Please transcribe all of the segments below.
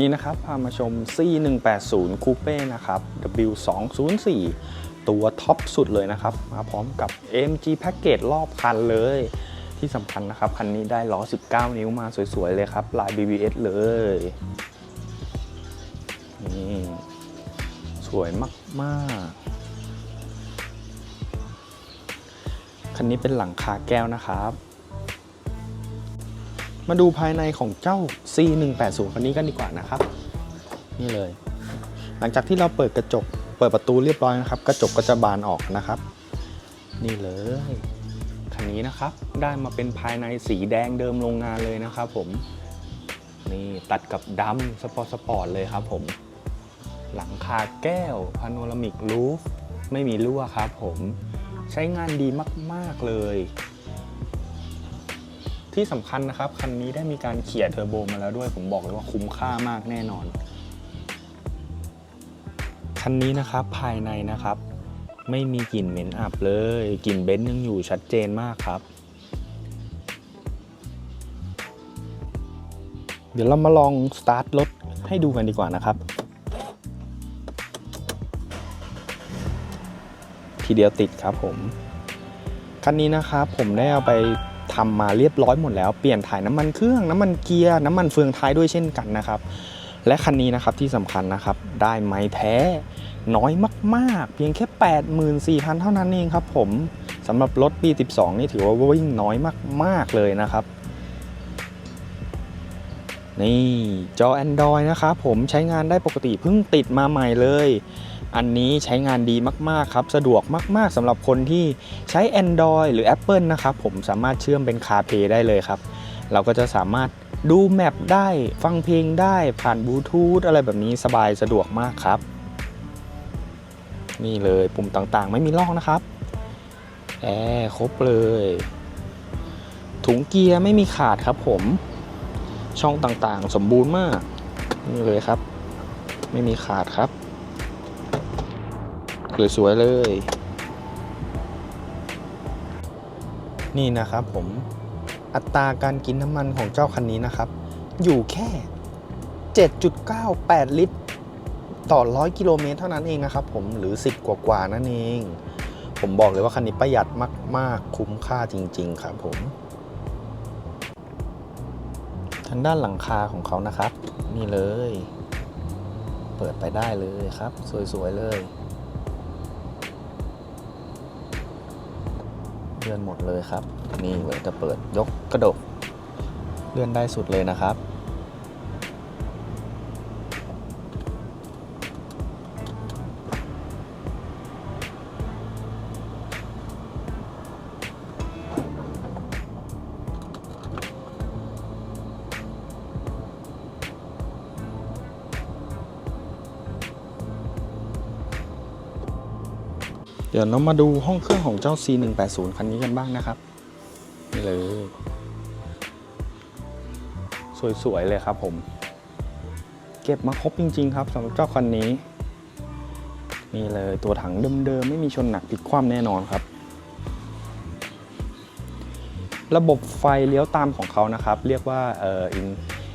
นี้นะครับพามาชม C180 Coupe นะครับ W204 ตัวท็อปสุดเลยนะครับ มาพร้อมกับ AMG Package รอบคันเลย ที่สำคัญนะครับ คันนี้ได้ล้อ 19 นิ้วมาสวย ๆ เลยครับ ลาย BBS เลยนี่สวยมากๆ คันนี้เป็นหลังคาแก้วนะครับ มาดูภายในของเจ้า C180 คันนี้กันดีกว่านะครับ นี่เลย หลังจากที่เราเปิดกระจก เปิดประตูเรียบร้อยนะครับ กระจกก็จะบานออกนะครับ นี่เลย คันนี้นะครับ ได้มาเป็นภายในสีแดงเดิมโรงงานเลยนะครับผม นี่ตัดกับดำสปอร์ตสปอร์ตเลยครับผม หลังคาแก้วพาโนรามิกรูฟไม่มีรั่วครับผม ใช้งานดีมาก ๆ เลย ที่สำคัญนะครับ คันนี้ได้มีการเขี่ยเทอร์โบมาแล้วด้วย ผมบอกเลยว่าคุ้มค่ามากแน่นอน คันนี้นะครับภายในนะครับ ไม่มีกลิ่นเหม็นอับเลยกลิ่นเบนซ์ยังอยู่ชัดเจนมากครับ เดี๋ยวเรามาลองสตาร์ทรถให้ดูกันดีกว่านะครับ ทีเดียวติดครับผมคันนี้นะครับผมได้เอาไป ทำมาเรียบร้อยหมดแล้วเปลี่ยนถ่ายน้ำมันเครื่องน้ำมันเกียร์น้ำมันเฟืองท้ายด้วยเช่นกันนะครับ และคันนี้นะครับที่สำคัญนะครับได้ไม้แท้น้อยมากๆ เพียงแค่ 84,000 เท่านั้นเองครับผมสำหรับรถปี 12 นี่ถือว่าวิ่งน้อยมากๆเลยนะครับ นี่จอ Android นะครับผมใช้งานได้ปกติเพิ่งติดมาใหม่เลย อันนี้ใช้งานดีมาก ๆ ครับ สะดวกมาก ๆสำหรับคนที่ใช้ Android หรือ Apple นะครับผมสามารถเชื่อมเป็น CarPlay ได้เลยครับ เราก็จะสามารถดูแมปได้ฟังเพลงได้ผ่านบลูทูธอะไรแบบนี้สบายสะดวกมากครับ นี่เลยปุ่มต่างๆ ไม่มีลอกนะครับแอร์ครบเลย ถุงเกียร์ไม่มีขาดครับผม ช่องต่างๆ สมบูรณ์มากนี่เลยครับ ไม่มีขาดครับสวยๆเลย นี่นะครับผมอัตราการกินน้ำมันของเจ้าคันนี้นะครับ อยู่แค่ 7.98 ลิตร ต่อ 100 กิโลเมตรเท่านั้นเองนะครับผมหรือ 10 กว่าๆนั่นเอง ผมบอกเลยว่าคันนี้ประหยัดมาก ๆ คุ้มค่าจริง ๆ ครับผม ทางด้านหลังคาของเขานะครับ นี่เลย เปิดไปได้เลยครับ สวย ๆ เลยเลื่อนหมดเลยครับ นี่เลยจะเปิดยกกระดกเลื่อนได้สุดเลยนะครับ เดี๋ยวเรามาดูห้องเครื่องของเจ้า C180 คันนี้กันบ้างนะครับนี่เลย สวย ๆ เลยครับผม เก็บมาครบจริง ๆ ครับสำหรับเจ้าคันนี้ นี่เลยตัวถังเดิม ๆ ไม่มีชนหนักพลิกคว่ำแน่นอนครับ ระบบไฟเลี้ยวตามของเขานะครับ เรียกว่าเอ่อ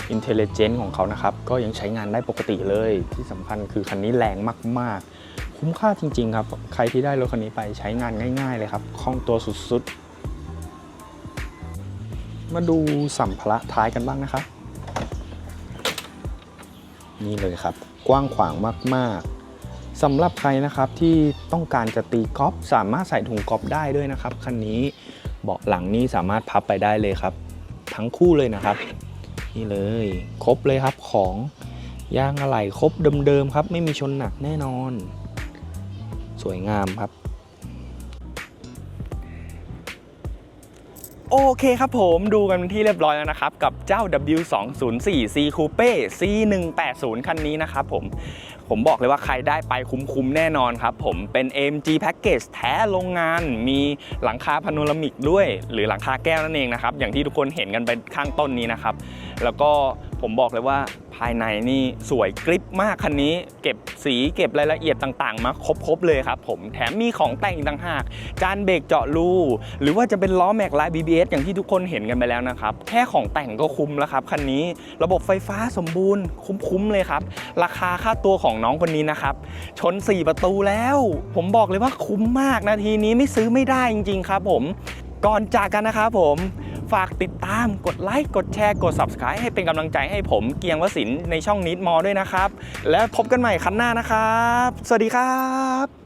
อินเทลเจนต์ของเขานะครับ ก็ยังใช้งานได้ปกติเลยที่สำคัญคือคันนี้แรงมากๆ คุ้มค่าจริง ๆ ครับ ใครที่ได้รถคันนี้ไปใช้งานง่าย ๆ เลยครับคล่องตัวสุดๆ มาดูสัมภาระท้ายกันบ้างนะครับ นี่เลยครับ กว้างขวางมากๆสำหรับใครนะครับที่ต้องการจะตีกอล์ฟสามารถใส่ถุงกอล์ฟได้ด้วยนะครับคันนี้เบาะหลังนี้สามารถพับไปได้เลยครับ ทั้งคู่เลยนะครับ นี่เลยครบเลยครับของยางอะไหล่ครบเดิมๆครับ ไม่มีชนหนักแน่นอน สวยงามครับ โอเคครับผมดูกันที่เรียบร้อยแล้วนะครับ กับเจ้า W204 C Coupe C180 คันนี้นะครับผมผมบอกเลยว่าใครได้ไปคุ้มๆแน่นอนครับผมเป็น AMG Package แท้โรงงาน มีหลังคาพาโนรามิกด้วย หรือหลังคาแก้วนั่นเองนะครับ อย่างที่ทุกคนเห็นกันไปข้างต้นนี้นะครับ แล้วก็ผมบอกเลยว่า ภายในนี่สวยกริปมากคันนี้ เก็บสีเก็บรายละเอียดต่างๆ มาครบๆเลยครับผมแถมมีของแต่งต่างหาก จานเบรกเจาะรูหรือว่าจะเป็นล้อแม็กลาย BBS อย่างที่ทุกคนเห็นกันไปแล้วนะครับ แค่ของแต่งก็คุ้มแล้วครับคันนี้ระบบไฟฟ้าสมบูรณ์คุ้มๆเลยครับ ราคาค่าตัวของน้องคนนี้นะครับชน 4 ประตูแล้ว ผมบอกเลยว่าคุ้มมากนาทีนี้ไม่ซื้อไม่ได้จริง ๆ ครับ ผมก่อนจากกันนะครับผม ฝากติดตามกดไลค์กดแชร์กด Subscribe ให้เป็นกำลังใจให้ผมเกียงวสินในช่องนิดมอด้วยนะครับ แล้วพบกันใหม่ครั้งหน้านะครับ สวัสดีครับ